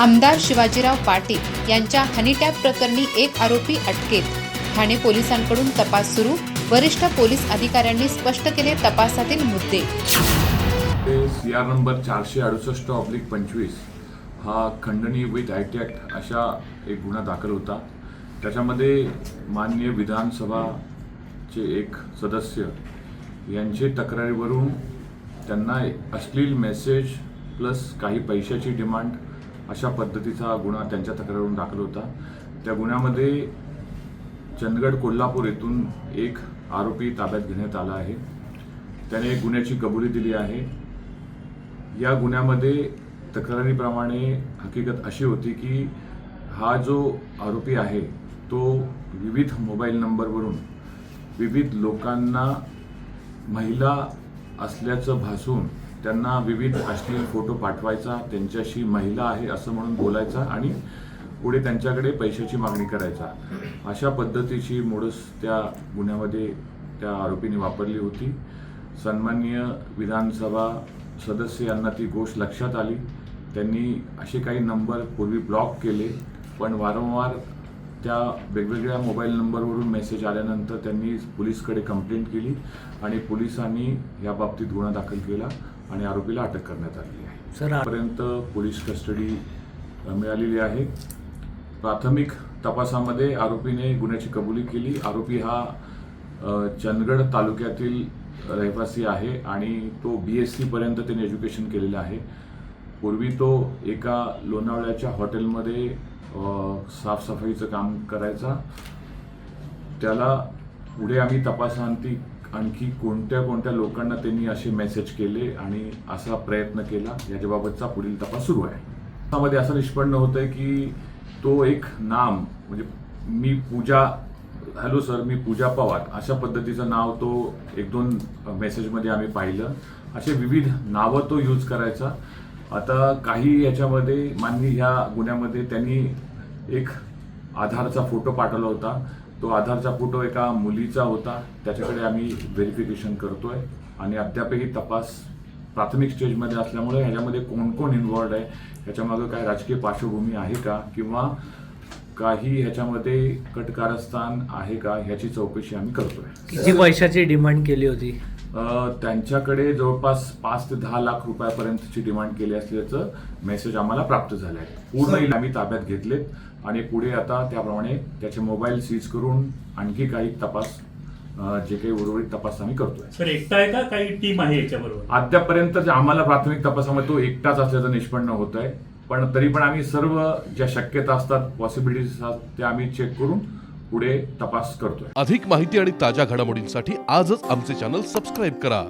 आमदार शिवाजीराव पाटील यांच्या हनीटॅप प्रकरणी एक आरोपी अटकेत. ठाणे पोलिसांकडून तपास सुरू. वरिष्ठ पोलीस अधिकाऱ्यांनी स्पष्ट केले तपासातील मुद्दे. ते सी आर नंबर चारशे अडुसष्ट ऑब्लिक पंचवीस हा खंडणी विथ आय ॲक्ट अशा एक गुन्हा दाखल होता. त्याच्यामध्ये माननीय विधानसभाचे एक सदस्य यांचे तक्रारीवरून त्यांना अश्लील मेसेज प्लस काही पैशाची डिमांड अशा पद्धतीचा गुन्हा त्यांच्या तक्रारून दाखल होता. त्या गुन्ह्यामध्ये चंदगड कोल्हापूर येथून एक आरोपी ताब्यात घेण्यात आला आहे. त्याने गुन्ह्याची कबुली दिली आहे. या गुन्ह्यामध्ये तक्रारीप्रमाणे हकीकत अशी होती की हा जो आरोपी आहे तो विविध मोबाईल नंबरवरून विविध लोकांना महिला असल्याचं भासून त्यांना विविध अश्लील फोटो पाठवायचा त्यांच्याशी महिला आहे असं म्हणून बोलायचा आणि पुढे त्यांच्याकडे पैशाची मागणी करायचा. अशा पद्धतीची मोडस त्या गुन्ह्यामध्ये त्या आरोपीने वापरली होती. सन्माननीय विधानसभा सदस्य यांना ती गोष्ट लक्षात आली. त्यांनी असे काही नंबर पूर्वी ब्लॉक केले पण वारंवार त्या वेगवेगळ्या मोबाईल नंबरवरून मेसेज आल्यानंतर त्यांनी पोलीसकडे कंप्लेंट केली आणि पोलिसांनी या बाबतीत गुन्हा दाखल केला. आणि आरोपीला अटक करण्यात आलेली आहे. सर आ- पर्यंत पोलीस कस्टडी मिळालेली आहे. प्राथमिक तपासामध्ये आरोपीने गुन्ह्याची कबुली केली. आरोपी हा चंदगड तालुक्यातील रहिवासी आहे आणि तो बी एस सीपर्यंत त्याने एज्युकेशन केलेलं आहे. पूर्वी तो एका लोणावळ्याच्या हॉटेलमध्ये साफसफाईचं काम करायचा. त्याला पुढे आम्ही तपासांती आणखी कोणत्या कोणत्या लोकांना त्यांनी असे मेसेज केले आणि असा प्रयत्न केला याच्याबाबतचा पुढील तपास सुरू आहे. त्यामध्ये असं निष्पन्न होतंय की तो एक नाम म्हणजे मी पूजा हॅलो सर मी पूजा पवार अशा पद्धतीचं नाव तो एक दोन मेसेजमध्ये आम्ही पाहिलं. असे विविध नावं तो यूज करायचा. आता काही याच्यामध्ये माननी ह्या गुन्ह्यामध्ये त्यांनी एक आधारचा फोटो पाठवला होता. तो आधारचा फोटो एका मुलीचा होता. त्याच्याकडे आम्ही व्हेरिफिकेशन करतोय. आणि अद्यापही तपास प्राथमिक स्टेजमध्ये असल्यामुळे ह्याच्यामध्ये कोण कोण इन्व्हॉल्ड आहे ह्याच्यामागं काय राजकीय पार्श्वभूमी आहे का किंवा काही ह्याच्यामध्ये कटकारस्थान आहे का ह्याची चौकशी आम्ही करतोय. किती पैशाची डिमांड केली होती? त्यांच्याकडे जवळपास पाच ते दहा लाख रुपयापर्यंतची डिमांड केली असल्याचं मेसेज आम्हाला प्राप्त झालं आहे पूर्ण आम्ही ताब्यात घेतलेत आणि पुढे आता त्याप्रमाणे त्याचे मोबाईल सीज करून आणखी काही तपास जे काही उर्वरित तपास आम्ही करतोय. सर एकटा आहे का? काही टीम आहे याच्याबरोबर? अद्यापर्यंत जे आम्हाला प्राथमिक तपासामध्ये तो एकटाच असल्याचं निष्पन्न होत आहे पण तरी पण आम्ही सर्व ज्या शक्यता असतात पॉसिबिलिटीज असतात त्या आम्ही चेक करून पुढे तपास करतोय. अधिक माहिती आणि ताज्या घडामोडींसाठी आजच आमचे चॅनल सबस्क्राईब करा.